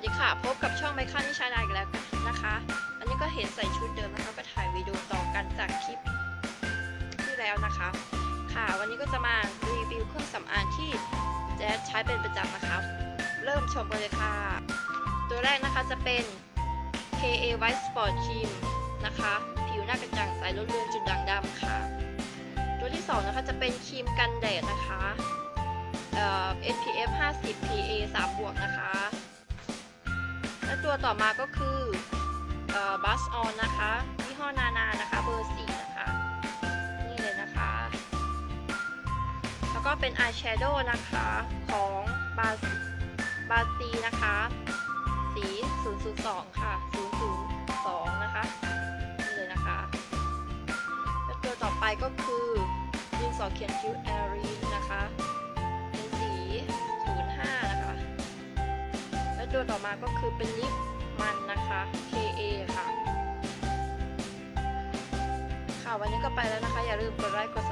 วัสดีค่ะพบกับช่องไมค์ค่านิชาดาอีกแล้วนะคะ อันนี้ก็เห็นใส่ชุดเดิมนะคะก็ถ่ายวิดีโอต่อกันจากคลิปที่แล้วนะคะ ค่ะวันนี้ก็จะมารีวิวเครื่องสำอางที่แจ๊ใช้เป็นประจำนะคะ เริ่มชมกันเลยค่ะ ตัวแรกนะคะจะเป็น KA White Sport Cream นะคะ ผิวหน้ากระจ่างใสลดเลือนจุดด่างดำค่ะ ตัวที่สองนะคะจะเป็นครีมกันแดดนะคะ SPF 50 PA 3บวกนะคะ ตัวต่อมาก็คือเอ่อ Bus On นะคะยี่ห้อนานานะคะเบอร์4นะคะ นี่เลยนะคะ แล้วก็เป็น Eyeshadow นะคะของบาบาซีนะคะ สี 002 ค่ะ 002 นะคะ นี่เลยนะคะแล้วตัวต่อไปก็คือดินสอเขียนคิ้วแอรีนะคะ แล้วตัวต่อมาก็คือเป็นลิปมันนะคะ KA ค่ะ ค่ะวันนี้ก็ไปแล้วนะคะ อย่าลืมกดไลค์กด